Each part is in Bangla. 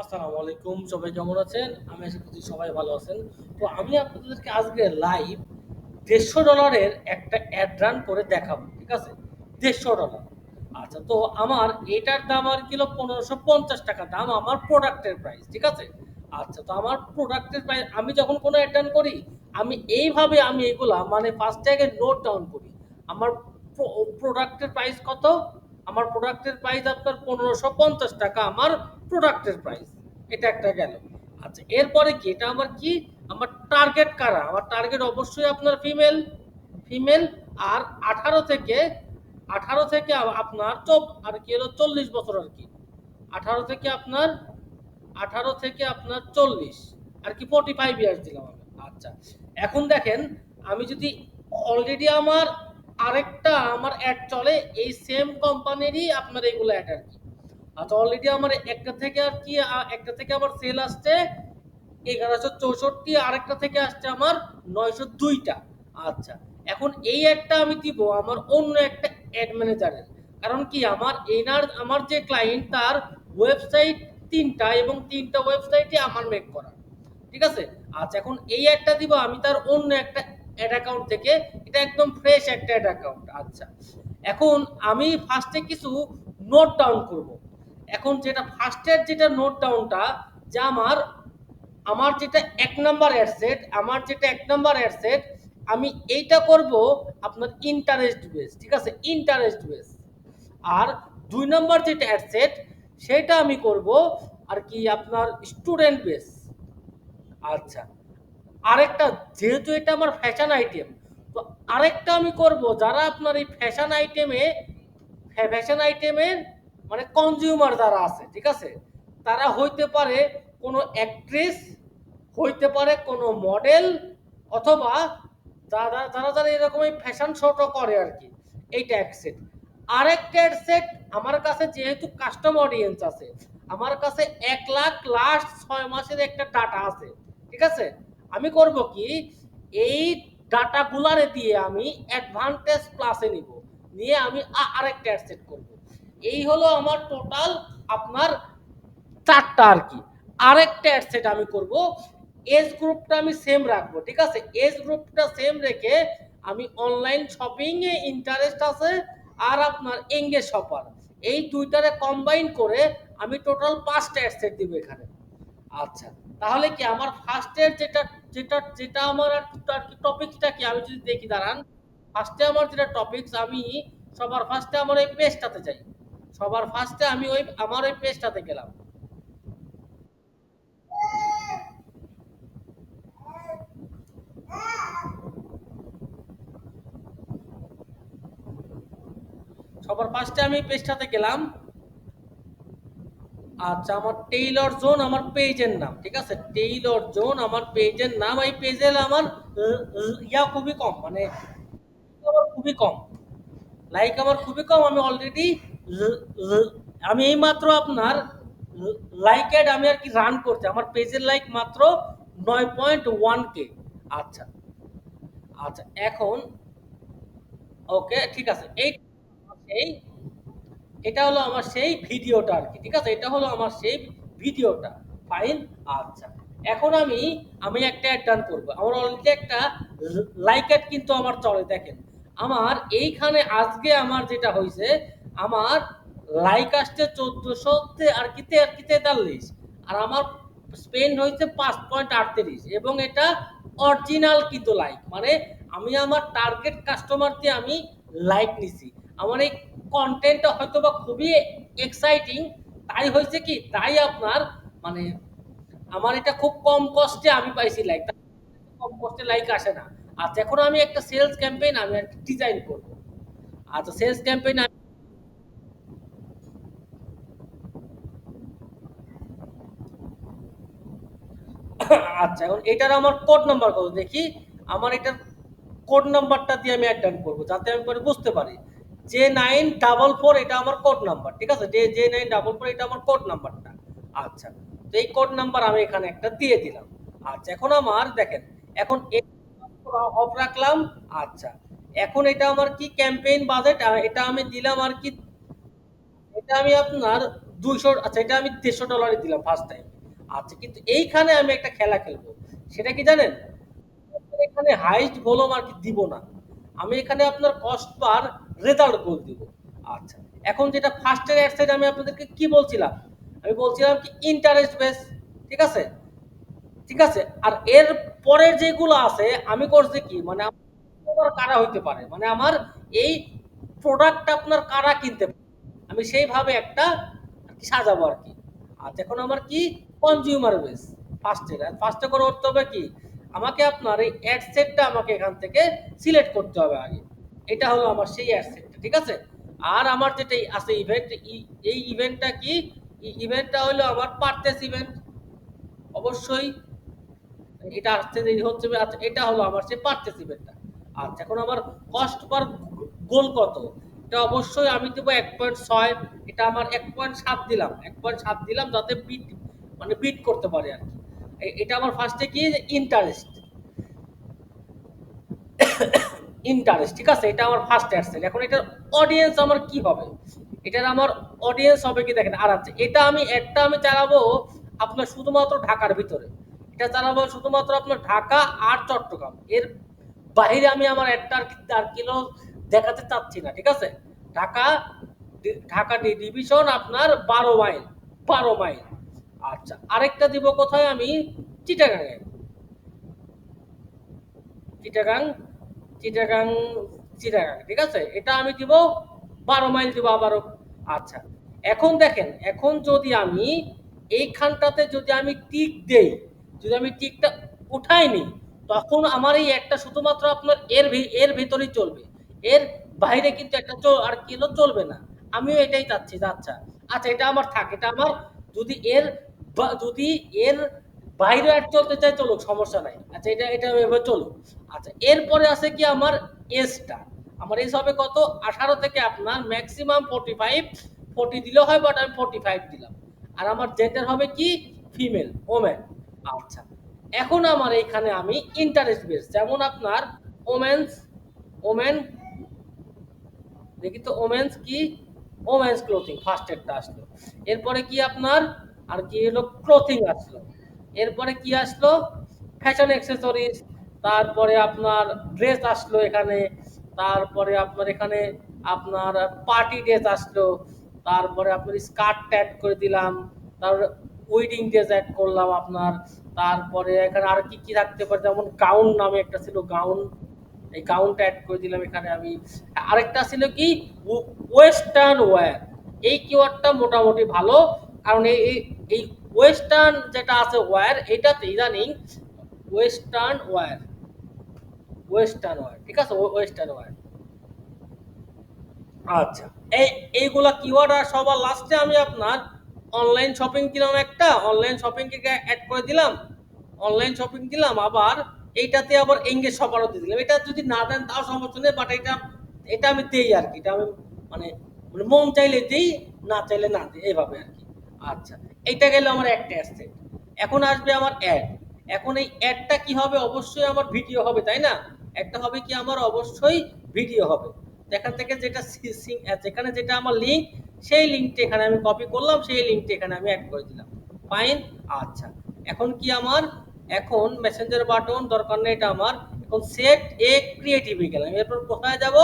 আসসালামু আলাইকুম, সবাই কেমন আছেন? আমি আশা করছি সবাই ভালো আছেন। তো আমি আপনাদেরকে আজকে লাইভ দেড়শো ডলারের একটা অ্যাড রান করে দেখাবো, ঠিক আছে? দেড়শো ডলার। আচ্ছা তো আমার এটার দাম আর কিলো পনেরোশো পঞ্চাশ টাকা। দাম আমার প্রোডাক্টের প্রাইস ঠিক আছে? আচ্ছা তো আমার প্রোডাক্টের প্রাইস আমি যখন কোনো অ্যাড রান করি, আমি এইভাবে আমি এগুলা মানে ফার্স্ট আগে নোট ডাউন করি। আমার প্রোডাক্টের প্রাইস কত? আমার প্রোডাক্টের প্রাইস আপনার পনেরোশো পঞ্চাশ টাকা, আমার প্রোডাক্টের প্রাইস এটা একটা গেল। আচ্ছা এরপরে কি? এটা আমার কি? আমার টার্গেট কারা? আমার টার্গেট অবশ্যই আপনার ফিমেল ফিমেল আর আঠারো থেকে আঠারো থেকে আপনার চব, আর কি হলো? চল্লিশ বছর আর কি। আঠারো থেকে আপনার, আঠারো থেকে আপনার চল্লিশ। আর কি ফোর্টি ফাইভ ইয়ার্স দিলাম আমি। আচ্ছা এখন দেখেন, আমি যদি অলরেডি আমার আরেকটা আমার অ্যাড চলে, এই সেম কোম্পানিরই আপনার এইগুলো অ্যাড আর কি। আচ্ছা অলরেডি আমার একটা থেকে আর কি একটা থেকে আমার সেল আসছে, এগারোশো চৌষট্টি, আরেকটা থেকে আসছে আমার নয়শো দুইটা। আচ্ছা এখন এই একটা আমি দিব আমার অন্য একটা অ্যাড ম্যানেজারের কারণ কি, আমার এনার আমার যে ক্লায়েন্ট তার ওয়েবসাইট তিনটা এবং তিনটা ওয়েবসাইটই আমার মেক করা। ঠিক আছে? আচ্ছা এখন এই অ্যাডটা দিব, আমি তার অন্য একটা অ্যাড অ্যাকাউন্ট থেকে, এটা একদম ফ্রেশ একটা অ্যাড অ্যাকাউন্ট আচ্ছা এখন আমি ফার্স্টে কিছু নোট ডাউন করব। এখন যেটা ফার্স্টের যেটা নোট ডাউনটা যে আমার আমার যেটা এক নাম্বার অ্যাডসেট আমার যেটা এক নাম্বার অ্যাডসেট আমি এইটা করব আপনার ইন্টারেস্ট বেস ঠিক আছে? ইন্টারেস্ট বেস আর দুই নম্বর যেটা অ্যাডসেট সেটা আমি করব আর কি আপনার স্টুডেন্ট বেস আচ্ছা আরেকটা, যেহেতু এটা আমার ফ্যাশন আইটেম তো আরেকটা আমি করব, যারা আপনার এই ফ্যাশন আইটেমে ফ্যাশন আইটেমের মানে কনজিউমার যারা আছে, ঠিক আছে? তারা হইতে পারে কোনো অ্যাক্ট্রেস হইতে পারে কোনো মডেল অথবা যারা যারা যারা এরকম ফ্যাশন শোটা করে আর কি, এইটা এক সেট আরেকটা সেট আমার কাছে যেহেতু কাস্টম অডিয়েন্স আছে, আমার কাছে এক লাখ লাস্ট ছয় মাসের একটা ডাটা আছে, ঠিক আছে? আমি করব কি? এই ডাটাগুলারে দিয়ে আমি অ্যাডভান্টেজ প্লাসে নিব। নিয়ে আমি আরেকটা অ্যাড সেট করব। এই হলো আমার টোটাল আপনার চারটা আর কি। আরেকটা অ্যাড সেট আমি করব। এজ গ্রুপটা আমি সেম রাখব, ঠিক আছে? এজ গ্রুপটা সেম রেখে আমি অনলাইন শপিং এ ইন্টারেস্ট আছে আর আপনার এঙ্গেজ শপার এই দুইটারে কম্বাইন করে আমি টোটাল পাঁচটা অ্যাড সেট দিব এখানে। আচ্ছা। তাহলে কি আমার ফার্স্টের যেটা যেটা যেটা আমার আর কি টপিকসটা কি আমি যদি দেখি, দাঁড়ান। ফার্স্টে আমার যেটা টপিকস আমি সবার ফার্স্টে আমার এই পেজটাতে যাই। সবার ফার্স্টে আমি ওই, আমার ওই পেজটাতে গেলাম। সবার ফার্স্টে আমি পেজটাতে গেলাম। আচ্ছা আমার টেইলর জোন আমার পেজের নাম, ঠিক আছে? টেইলর জোন আমার পেজের নাম, এই পেজের আমার ইয়া খুবই কম মানে আমার খুবই কম। লাইক আমার খুবই কম, আমি অলরেডি আমি এই মাত্র আপনার লাইক অ্যাড আমি আর কি রান করছি, আমার পেজের লাইক মাত্র নয় পয়েন্ট ওয়ান কে আচ্ছা আচ্ছা এখন ওকে ঠিক আছে, এই এটা হলো আমার সেই ভিডিওটা আর কি, ঠিক আছে? এটা হলো আমার সেই ভিডিওটা। ফাইন আচ্ছা। এখন আমি আমি একটা অ্যাড ডান করব। আমার অলরেডি একটা লাইক অ্যাড কিন্তু আমার চলে, দেখেন। আমার এইখানে আজকে আমার যেটা হয়েছে আমার লাইক আসছে চোদ্দশো আর কি আর কি তেতাল্লিশ। আর আমার স্পেন্ড হয়েছে পাঁচ পয়েন্ট আটত্রিশ। এবং এটা অরিজিনাল কিন্তু লাইক মানে আমি আমার টার্গেট কাস্টমার দিয়ে আমি লাইক নিছি। আমার এই কন্টেন্টটা হয়তো বা খুবই এক্সাইটিং তাই হয়েছে কি? তাই আপনার মানে আমার এটা খুব কম কষ্টে আমি পাইছি লাইক কম কষ্টে লাইক আসে না। আর এখন আমি একটা সেলস ক্যাম্পেইন আমি একটা ডিজাইন করব। আচ্ছা সেলস ক্যাম্পেইন আচ্ছা এখন এটার আমার কোড নাম্বার কত? দেখি। আমার এটার কোড নাম্বারটা দিয়ে আমি অ্যাড করব, যাতে আমি পরে বুঝতে পারি। জে নাইন ডাবল ফোর এটা আমার কোড নাম্বার ঠিক আছে? J J nine double four এটা আমার কোড নাম্বারটা আচ্ছা তো এই কোড নাম্বার আমি এখানে একটা দিয়ে দিলাম। আচ্ছা এখন আমার দেখেন, এখন অফ রাখলাম। আচ্ছা এখন এটা আমার কি ক্যাম্পেইন বাজেট এটা আমি দিলাম আর কি, এটা আমি আপনার দুইশো আচ্ছা এটা আমি দেড়শো ডলারই দিলাম ফার্স্ট টাইম আচ্ছা কিন্তু এইখানে আমি একটা খেলা খেলব। সেটা কি জানেন? এখানে হাইস্ট ভলিউম আর কি দিব না। আমি এখানে আপনার কস্ট পার রেজাল্ট গোল দিব। আচ্ছা এখন যেটা ফার্স্টের অ্যাডসাইড আমি আপনাদেরকে কি বলছিলাম? আমি বলছিলাম কি ইন্টারেস্ট বেস ঠিক আছে? ঠিক আছে? আর এর পরের যেগুলো আছে, আমি করছি কি? মানে আমার কারা হইতে পারে? মানে আমার এই প্রোডাক্টটা আপনার কারা কিনতে পারে? আমি সেইভাবে একটা সাজাবো আর কি। আর এখন আমার কি? কনজিউমার বেস ফার্স্টে ফার্স্টে করে করতে হবে কি? আমাকে আপনার এই অ্যাড সেটটা আমাকে এখান থেকে সিলেক্ট করতে হবে আগে। এটা হলো আমার সেই অ্যাড সেটটা ঠিক আছে? আর আমার যেটা আছে ইভেন্ট এই ইভেন্টটা কি? ইভেন্টটা হলো আমার পারচেস ইভেন্ট অবশ্যই এটা আসছে যে হচ্ছে আচ্ছা এটা হলো আমার সে পারচেস ইভেন্টটা আচ্ছা এখন আমার কস্ট পার গোল কত? এটা অবশ্যই আমি দেবো এক পয়েন্ট ছয়, এটা আমার এক পয়েন্ট সাত দিলাম, এক পয়েন্ট সাত দিলাম যাতে বিট মানে বিট করতে পারে আর কি। এটা আমার ফার্স্টে কি? ইন্টারেস্ট ইন্টারেস্ট ঠিক আছে? এটা আমার ফার্স্ট অ্যাডসেল এখন এটার অডিয়েন্স আমার কি হবে? এটার আমার অডিয়েন্স হবে কি দেখেন, আর আছে। এটা আমি, একটা আমি চালাবো আপনার শুধুমাত্র ঢাকার ভিতরে। এটা চালাবো শুধুমাত্র আপনার ঢাকা আর চট্টগ্রাম। এর বাইরে আমি আমার একটা আর কিলো দেখাতে চাচ্ছি না, ঠিক আছে? ঢাকা ঢাকা ডিভিশন আপনার বারো মাইল বারো মাইল। আচ্ছা আরেকটা দিব কোথায় আমি? চিটাগাঙে চিটাগাং চিটাগাং চিটাগাং, ঠিক আছে? এটা আমি দিব বারো মাইল দিব আবারও। আচ্ছা এখন দেখেন, এখন যদি আমি এইখানটাতে যদি আমি টিক দেই, যদি আমি টিকটা উঠাই নি, তখন আমার এই একটা শুধুমাত্র আপনার এর এর ভিতরেই চলবে। এর বাইরে কিন্তু একটা আর কি হলো, চলবে না। আমিও এটাই চাচ্ছি আচ্ছা আচ্ছা এটা আমার থাক, এটা আমার, যদি এর যদি এর বাইরে আর চলতে চাই, চলুক, সমস্যা নাই। আচ্ছা এটা এটা এভাবে চলুক। আচ্ছা এরপরে আছে কি আমার এসটা আমার এস হবে কত? আঠারো থেকে আপনার ম্যাক্সিমাম ফোর্টি ফাইভ ফোর্টি দিলেও হয় বাট আমি ফোর্টি ফাইভ দিলাম। আর আমার জেন্ডার হবে কি? ফিমেল ওমেন আচ্ছা এখন আমার এখানে আমি ইন্টারেস্ট বেস যেমন আপনার ওমেন্স ওমেন দেখি তো ওমেন্স কি? ওমেন্স ক্লোথিং ফার্স্ট একটা আসলো। এরপরে কি আপনার? আর কি হলো? ক্লোথিং আসলো। এরপরে কি আসলো? ফ্যাশন অ্যাক্সেসরিজ তারপরে আপনার ড্রেস আসলো এখানে, তারপরে আপনার এখানে আপনার পার্টি ড্রেস আসলো, তারপরে আপনার স্কার্ট অ্যাড করে দিলাম, তারপরে ওয়েডিং ড্রেস অ্যাড করলাম আপনার, তারপরে এখানে আর কি কি থাকতে পারে? যেমন গাউন নামে একটা ছিল গাউন এই গাউনটা অ্যাড করে দিলাম এখানে আমি। আরেকটা ছিল কি? ওয়েস্টার্ন ওয়্যার এই কিওয়ার্ডটা মোটামুটি ভালো, কারণ এই, এই- এই ওয়েস্টার্ন যেটা আছে ওয়্যার এটাতে ইদানিং ওয়েস্টার্ন ওয়্যার ওয়েস্টার্ন ওয়্যার ঠিক আছে? ওয়েস্টার্ন ওয়্যার আচ্ছা। এই এইগুলা কিওয়ার্ড আর সবার লাস্টে আমি আপনার অনলাইন শপিং দিলাম একটা অনলাইন শপিং কে অ্যাড করে দিলাম অনলাইন শপিং দিলাম আবার এইটাতে আবার এঙ্গেজ সবারও দিয়ে দিলাম। এটা যদি না দেন তাও সমস্যা নেই বাট এটা এটা আমি দেই আর কি এটা আমি মানে মানে মন চাইলে দেই না চাইলে না দিই এইভাবে আর কি। আচ্ছা এইটা গেল আমার একটা অ্যাসেট এখন আসবে আমার অ্যাড এখন এই অ্যাডটা কি হবে? অবশ্যই আমার ভিডিও হবে, তাই না? একটা হবে কি আমার? অবশ্যই ভিডিও হবে। এখান থেকে যেটা যেখানে যেটা আমার লিঙ্ক সেই লিঙ্কটা এখানে আমি কপি করলাম, সেই লিঙ্কটা এখানে আমি অ্যাড করে দিলাম। ফাইন আচ্ছা। এখন কি আমার? এখন মেসেঞ্জার বাটন দরকার নেই, এটা আমার। এখন সেট এ ক্রিয়েটিভে গেলাম। এরপর কোথায় যাব?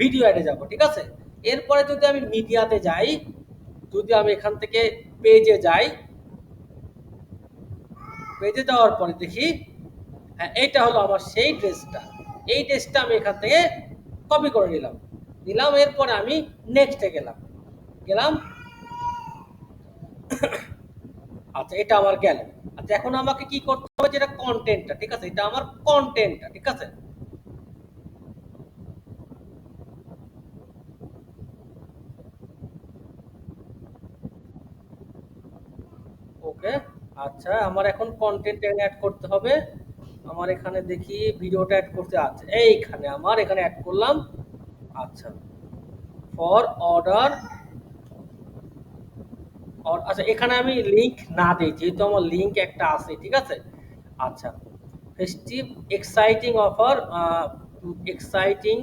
ভিডিও অ্যাডে যাব, ঠিক আছে? এরপরে যদি আমি মিডিয়াতে যাই, যদি আমি এখান থেকে পেজে যাই পেজে যাওয়ার পরে দেখি হ্যাঁ এইটা হলো আমার সেই ড্রেসটা। এই ড্রেসটা আমি এখান থেকে কপি করে নিলাম। নিলাম, এরপরে আমি নেক্সটে গেলাম। গেলাম। আচ্ছা এটা আমার গেল আচ্ছা এখন আমাকে কি করতে হবে? যেটা কন্টেন্টটা ঠিক আছে? এটা আমার কন্টেন্টটা ঠিক আছে ওকে আচ্ছা আমার এখন কন্টেন্ট অ্যাড করতে হবে। আমার এখানে দেখি ভিডিওটা অ্যাড করতে আছে। এইখানে আমার, এখানে অ্যাড করলাম। আচ্ছা। ফর অর্ডার আচ্ছা এখানে আমি লিংক না দিই, যেহেতু আমার লিংক একটা আছে, ঠিক আছে? আচ্ছা। Festive exciting offer exciting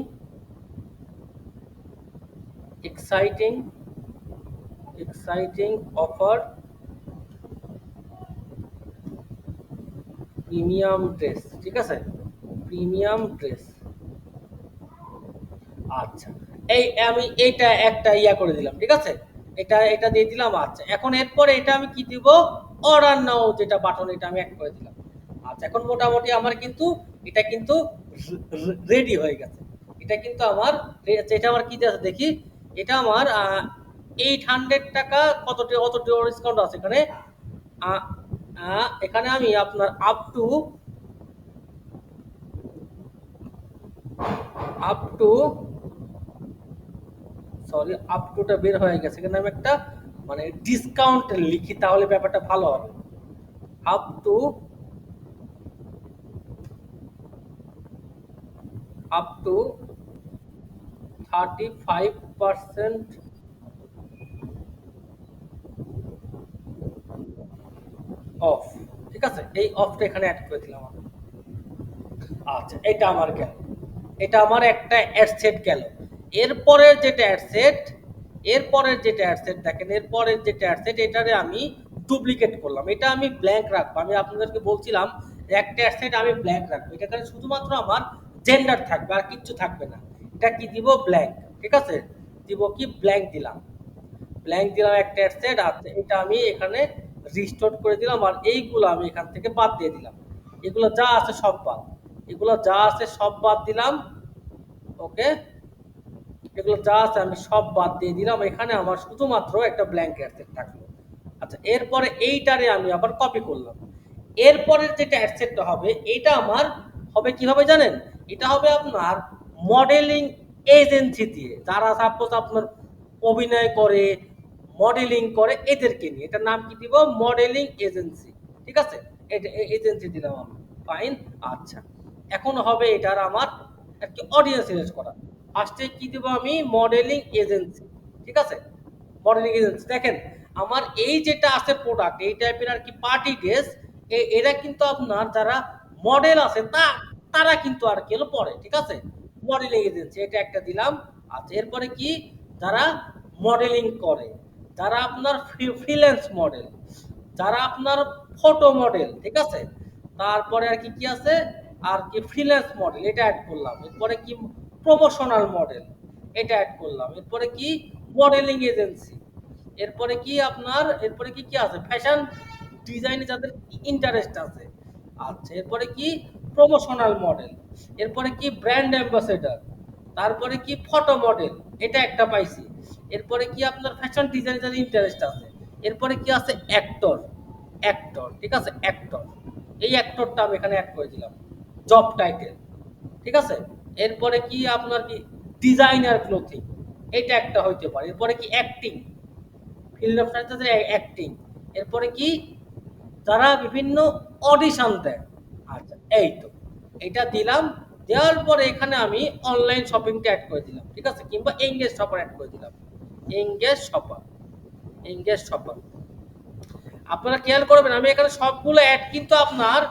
exciting exciting offer premium dress ঠিক আছে? Premium dress. আচ্ছা এই আমি এইটা একটা ইয়া করে দিলাম ঠিক আছে? এটা এটা দিয়ে দিলাম আচ্ছা। এখন এরপরে এটা আমি কি দিব? অর্ডার নাও যেটা বাটন এটা আমি অ্যাড করে দিলাম। আচ্ছা এখন মোটামুটি আমার কিন্তু এটা কিন্তু রেডি হয়ে গেছে। এটা কিন্তু আমার আচ্ছা, এটা আমার কি আছে দেখি? এটা আমার এইট হান্ড্রেড টাকা কত কত ডিসকাউন্ট আছে এখানে? এখানে আমি আপনার up to up to sorry up টুটা বের হয়ে গেছে। এখানে আমি একটা মানে ডিসকাউন্ট লিখি, তাহলে ব্যাপারটা ভালো হবে। Up to up to thirty five percent off ঠিক আছে? এই অফটা এখানে অ্যাড করে দিলাম আমি। আচ্ছা এটা আমার গেল। এটা আমার একটা অ্যাডসেট গেল। এরপরের যেটা অ্যাডসেট এরপরের যেটা অ্যাডসেট দেখেন, এরপরের যেটা অ্যাডসেট এটারে আমি ডুপ্লিকেট করলাম। এটা আমি ব্ল্যাঙ্ক রাখব। আমি আপনাদেরকে বলছিলাম, একটা অ্যাডসেট আমি ব্ল্যাঙ্ক রাখব। এটাখানে শুধুমাত্র আমার জেন্ডার থাকবে, আর কিচ্ছু থাকবে না। এটা কি দিব? ব্ল্যাঙ্ক ঠিক আছে? দিব কি? ব্ল্যাঙ্ক দিলাম। ব্ল্যাঙ্ক দিলাম একটা অ্যাডসেট আছে এটা আমি এখানে রিস্টোর করে দিলাম আর এইগুলো আমি এখান থেকে বাদ দিয়ে দিলাম। এগুলো যা আছে সব বাদ। এগুলো যা আছে সব বাদ দিলাম। ওকে? এগুলো যা আছে আমি সব বাদ দিয়ে দিলাম। এখানে আমার শুধুমাত্র একটা ব্ল্যাঙ্ক অ্যাডসেট থাকল। আচ্ছা এরপরে এইটারে আমি আবার কপি করলাম। এরপরের যেটা অ্যাডসেটটা হবে এটা আমার হবে কীভাবে জানেন? এটা হবে আপনার মডেলিং এজেন্সি দিয়ে। যারা সাপোজ আপনার অভিনয় করে মডেলিং করে এদেরকে নিয়ে। এটার নাম কি দিব? মডেলিং এজেন্সি ঠিক আছে? এটা এজেন্সি দিলাম আমি ফাইন আচ্ছা। এখন হবে এটার আমার একটি অডিয়েন্স সিলেক্ট করা। ফার্স্টে কি দিব আমি? মডেলিং এজেন্সি ঠিক আছে? মডেলিং এজেন্সি দেখেন, আমার এই যেটা আছে প্রোডাক্ট এই টাইপের আর কি পার্টি ড্রেস এরা কিন্তু আপনার যারা মডেল আছে, তা, তারা কিন্তু আর কি হলো পরে। ঠিক আছে? মডেলিং এজেন্সি এটা একটা দিলাম। আচ্ছা এরপরে কি? যারা মডেলিং করে। যারা আপনার ফ্রিল্যান্স মডেল যারা আপনার ফটো মডেল ঠিক আছে? তারপরে আর কি কি আছে? আর কি ফ্রিল্যান্স মডেল এটা অ্যাড করলাম। এরপরে কি প্রমোশনাল মডেল এটা অ্যাড করলাম। এরপরে কি মডেলিং এজেন্সি এরপরে কি আপনার, এরপরে কি কি আছে? ফ্যাশন ডিজাইনে যাদের ইন্টারেস্ট আছে। আচ্ছা এরপরে কি প্রমোশনাল মডেল এরপরে কি ব্র্যান্ড অ্যাম্বাসেডার তারপরে কি ফটো মডেল এটা একটা পাইছি। এরপরে কি আপনার ফ্যাশন ডিজাইনে যাদের ইন্টারেস্ট আছে, এরপরে কি আছে অ্যাক্টর অ্যাক্টর ঠিক আছে? অ্যাক্টর এই অ্যাক্টরটা আমি এখানে অ্যাড করে দিলাম। জব টাইটেল ঠিক আছে? এরপরে কি আপনার কি ডিজাইনার ক্লোথিং এটা একটা হইতে পারে। এরপরে কি অ্যাক্টিং ফিল্ড অফ অ্যাক্টিং এরপরে কি যারা বিভিন্ন অডিশন দেয়। আচ্ছা এই তো। এটা দিলাম। দেওয়ার পরে এখানে আমি অনলাইন শপিংটা অ্যাড করে দিলাম, ঠিক আছে? কিংবা এঙ্গেজ শপার অ্যাড করে দিলাম। এঙ্গেজ শপার এঙ্গেজ শপার আপনারা খেয়াল করবেন, আমি এখানে সবগুলো অ্যাড কিন্তু আপনার,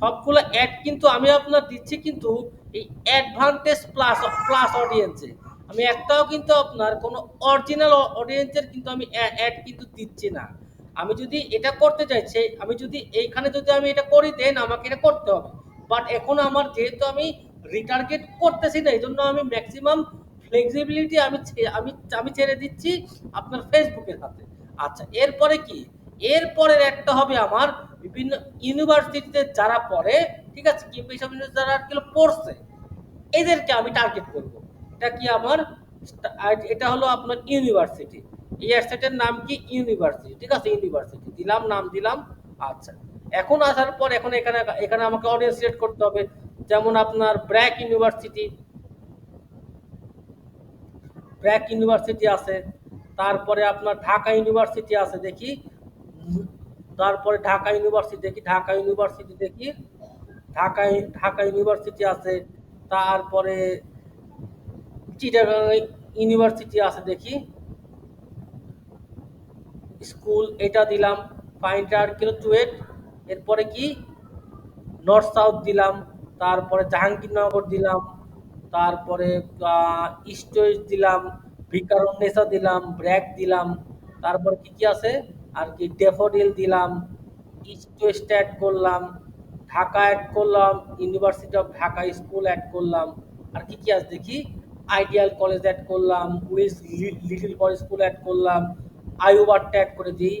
সবগুলো অ্যাড কিন্তু আমি আপনার দিচ্ছি কিন্তু এই অ্যাডভান্টেজ প্লাস প্লাস অডিয়েন্সে আমি একটাও কিন্তু আপনার কোনো অরিজিনাল অডিয়েন্সের কিন্তু আমি অ্যাড কিন্তু দিচ্ছি না। আমি যদি এটা করতে চাইছি আমি যদি এইখানে যদি আমি এটা করি দেন আমাকে এটা করতে হবে। বাট এখন আমার যেহেতু আমি রিটার্গেট করতেছি না এই জন্য আমি ম্যাক্সিমাম ফ্লেক্সিবিলিটি আমি আমি আমি ছেড়ে দিচ্ছি আপনার ফেসবুকের হাতে। আচ্ছা এরপরে কি? এরপরের একটা হবে আমার বিভিন্ন ইউনিভার্সিটিতে যারা পড়ে, ঠিক আছে কিংবা এইসব যারা আর কি পড়ছে, এদেরকে আমি টার্গেট করব। এটা কি আমার? এটা হলো আপনার ইউনিভার্সিটি এই অ্যাসেটের নাম কি? ইউনিভার্সিটি ঠিক আছে ইউনিভার্সিটি দিলাম, নাম দিলাম আচ্ছা। এখন আসার পর এখন এখানে এখানে আমাকে অডিয়েন্স সিলেক্ট করতে হবে। যেমন আপনার ব্র্যাক ইউনিভার্সিটি ব্র্যাক ইউনিভার্সিটি আছে, তারপরে আপনার ঢাকা ইউনিভার্সিটি আছে দেখি, তারপরে ঢাকা ইউনিভার্সিটি দেখি, ঢাকা ইউনিভার্সিটি দেখি, ঢাকা ঢাকা ইউনিভার্সিটি আছে, তারপরে চিটাগাং ইউনিভার্সিটি আছে দেখি, স্কুল এটা দিলাম ফাইন্টার কিলোটুয়েট এরপরে কি নর্থ সাউথ দিলাম তারপরে জাহাঙ্গীরনগর দিলাম তারপরে ইস্ট ওয়েস্ট দিলাম ভিকারুন্নেসা দিলাম ব্র্যাক দিলাম তারপর কি, কি আছে? আর কি ডেফোডিল দিলাম, ইস্ট ওয়েস্ট এড করলাম, ঢাকা অ্যাড করলাম, university of Dhaka school add করলাম। আর কি, কি আছে দেখি? আইডিয়াল কলেজ অ্যাড করলাম, Willes little boys school add করলাম, আইওবারটা অ্যাড করে দিই,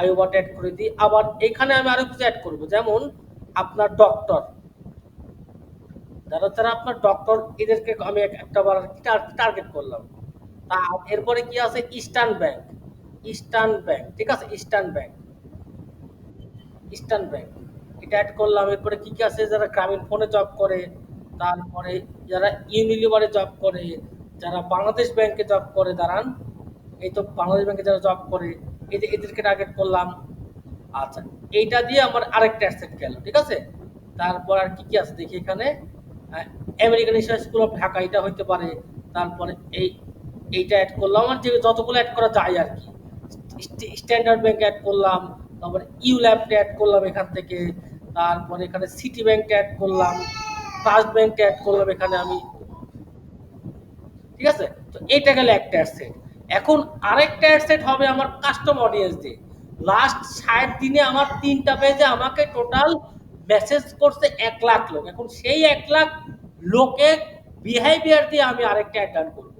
আইওবারটা অ্যাড করে দিই। আবার এখানে আমি আরও কিছু অ্যাড করব। যেমন আপনার ডক্টর। যারা, যারা আপনার ডক্টর এদেরকে আমি এক একটা বার টার্গেট করলাম। তা এরপরে কি আছে? ইস্টার্ন ব্যাংক, ইস্টার্ন ব্যাংক, ঠিক আছে? Eastern bank. Eastern bank. এটা এড করলাম। এরপরে কি, কি আছে? যারা গ্রামীণ ফোনে জব করে, তারপরে যারা ইউনিলিভারে জব করে, যারা বাংলাদেশ ব্যাংকে জব করে দাঁড়ান। এই তো বাংলাদেশ ব্যাংকে যারা জব করে, যে এদেরকে টার্গেট করলাম। আচ্ছা, এইটা দিয়ে আমার আরেকটা অ্যাসেট গেল। ঠিক আছে? তারপর আর কি, কি আছে দেখি এখানে? আমেরিকান স্কুল অফ ঢাকা এটা হইতে পারে। তারপরে এই, এইটা এড করলাম। আমার যে যতগুলো এড করা যায় আরকি। স্টে স্ট্যান্ডার্ড ব্যাংক এড করলাম। তারপরে ইউল্যাবটা এড করলাম এখান থেকে। তারপরে এখানে সিটি ব্যাংকটা অ্যাড করলাম। ট্রাস্ট ব্যাংকটা এড করলাম এখানে আমি। ঠিক আছে? তো এইটা গেল একটা অ্যাসেট। এখন আরেকটা অ্যাসেট হবে আমার কাস্টম অডিয়েন্স দিয়ে। লাস্ট ৬০ দিনে আমার তিনটা পেজে আমাকে টোটাল মেসেজ করছে এক লাখ লোক। এখন সেই এক লাখ লোকের বিহেভিয়ার দিয়ে আমি আরেকটা রান করব।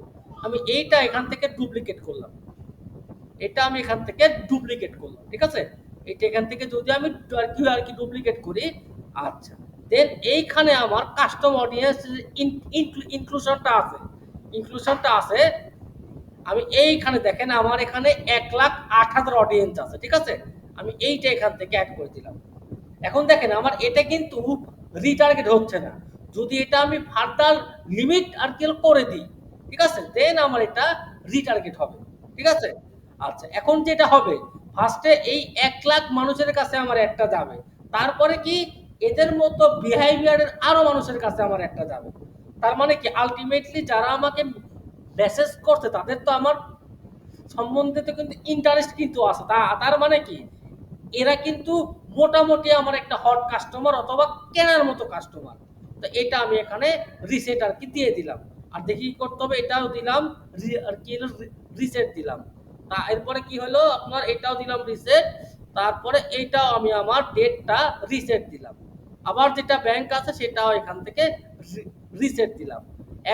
আমি এইটা এখান থেকে ডুপ্লিকেট করলাম। এটা আমি এখান থেকে ডুপ্লিকেট করলাম। ঠিক আছে? এটা এখান থেকে যদি আমি আর কি আর কি ডুপ্লিকেট করি, আচ্ছা। দেন এইখানে আমার কাস্টম অডিয়েন্স ইনক্লু ইনক্লুশনটা আছে। ইনক্লুশনটা আছে। আমি এইখানে দেখেন আমার এখানে ১,০৮,০০০ অডিয়েন্স আছে। ঠিক আছে? আমি এইটা এখান থেকে অ্যাড করে দিলাম। এখন দেখেন আমার এটা কিন্তু রিটার্গেট হচ্ছে না। যদি এটা আমি ফার্দার লিমিট আর কি করে দিই। ঠিক আছে? দেন আমার এটা রিটার্গেট হবে। ঠিক আছে? আচ্ছা, এখন যেটা হবে ফার্স্টে এই ১,০০,০০০ মানুষের কাছে আমার একটা যাবে। তারপরে কি এদের মতো বিহেভিয়ার এর আরও মানুষের কাছে আমার একটা যাবে। তার মানে কি আলটিমেটলি যারা আমাকে মেসেজ করছে তাদের তো আমার সম্বন্ধে তো কিন্তু ইন্টারেস্ট কিন্তু আছে। তা তার মানে কি? এরা কিন্তু মোটামুটি আমার একটা হট কাস্টমার অথবা কেনার মতো কাস্টমার। তো এটা আমি এখানে রিসেট আর কি দিয়ে দিলাম। আর দেখি করতে হবে, এটাও দিলাম আর কি রিসেট দিলাম। তা এরপরে কি হলো, আপনার এটাও দিলাম রিসেট। তারপরে এইটাও আমি আমার ডেটটা রিসেট দিলাম। আবার যেটা ব্যাংক আছে, সেটাও এখান থেকে রিসেট দিলাম।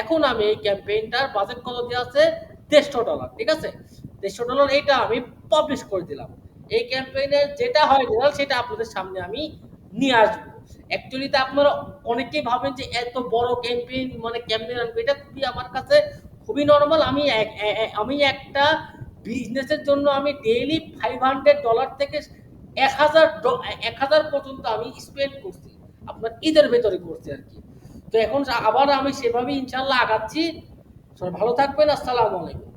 এখন আমি এই ক্যাম্পেইনটার বাজেট কত দেয়া আছে? $১৫০ ঠিক আছে? $১৫০ এইটা আমি পাবলিশ করে দিলাম। এই ক্যাম্পেইনের যেটা হয় রেজাল্ট সেটা আপনাদের সামনে আমি নিয়ে আসব। অ্যাকচুয়ালি তে আপনারা অনেকেই ভাবেন যে এত বড় ক্যাম্পেইন মানে কেমনে রানবো? এটা খুবই আমার কাছে খুবই নরমাল। আমি এক আমি একটা বিজনেসের জন্য আমি ডেইলি $500 থেকে ১,০০০ ড ১,০০০ পর্যন্ত আমি স্পেন্ড করছি। আপনার ঈদের ভেতরে করছি আর কি তো এখন আবার আমি সেভাবেই ইনশাল্লাহ আগাচ্ছি। ভালো থাকবেন। আসসালামু আলাইকুম।